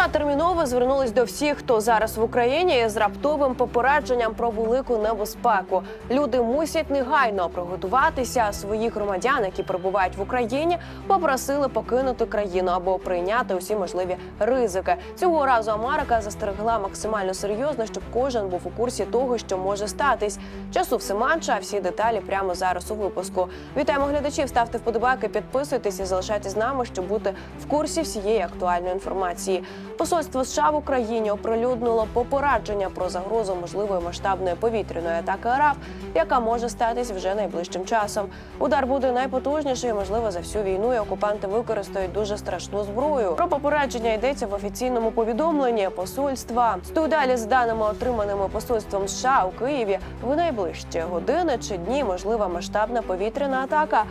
США терміново звернулись до всіх, хто зараз в Україні з раптовим попередженням про велику небезпеку. Люди мусять негайно приготуватися. Своїх громадян, які перебувають в Україні, попросили покинути країну або прийняти усі можливі ризики. Цього разу Америка застерегла максимально серйозно, щоб кожен був у курсі того, що може статись. Часу все менше, а всі деталі прямо зараз у випуску. Вітаємо глядачів. Ставте вподобайки, підписуйтесь і залишайтесь з нами, щоб бути в курсі всієї актуальної інформації. Посольство США в Україні оприлюднило попередження про загрозу можливої масштабної повітряної атаки РФ, яка може статись вже найближчим часом. Удар буде найпотужніший, можливо, за всю війну і окупанти використають дуже страшну зброю. Про попередження йдеться в офіційному повідомленні посольства. Стою далі з даними, отриманими посольством США у Києві в найближчі години чи дні можлива масштабна повітряна атака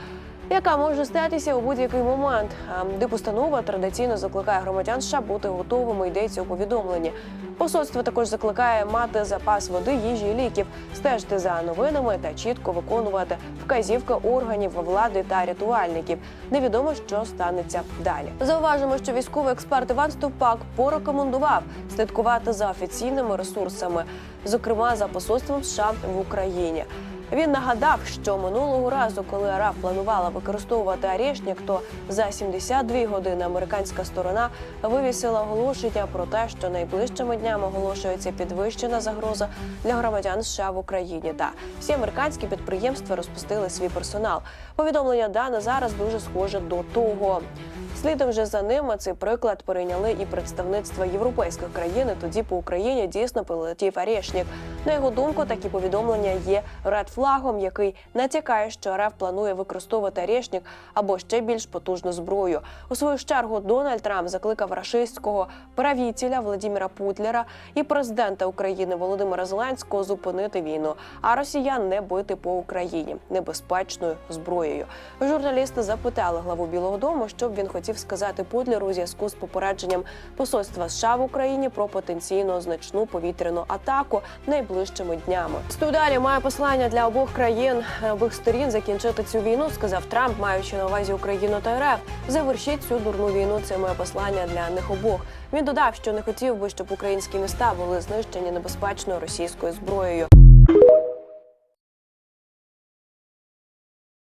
яка може статися у будь-який момент. Де постанова традиційно закликає громадян США бути готовими. Йдеться у повідомленні. Посольство також закликає мати запас води, їжі і ліків, стежити за новинами та чітко виконувати вказівки органів влади та рятувальників. Невідомо, що станеться далі. Зауважимо, що військовий експерт Іван Ступак порекомендував слідкувати за офіційними ресурсами, зокрема за посольством США в Україні. Він нагадав, що минулого разу, коли РАФ планувала використовувати Арєшнік, то за 72 години американська сторона вивісила оголошення про те, що найближчими днями оголошується підвищена загроза для громадян США в Україні. Та всі американські підприємства розпустили свій персонал. Повідомлення дане зараз дуже схоже до того. Слідом же за ними цей приклад перейняли і представництва європейських країн. Тоді по Україні дійсно прилетів Арєшнік. На його думку, такі повідомлення є редфлагом, який натякає, що РФ планує використовувати Арєшнік або ще більш потужну зброю. У свою чергу Дональд Трамп закликав рашистського правителя Владимира Путлера і президента України Володимира Зеленського зупинити війну, а росіян не бити по Україні небезпечною зброєю. Журналісти запитали главу Білого Дому, що б він хотів сказати Путлеру у зв'язку з попередженням посольства США в Україні про потенційно значну повітряну атаку найближчими днями. Студалі має послання для обох країн обох сторін закінчити цю війну, сказав Трамп, маючи на увазі Україну та РФ. Завершіть цю дурну війну. Це моє послання для них обох. Він додав, що не хотів би, щоб українські міста були знищені небезпечною російською зброєю.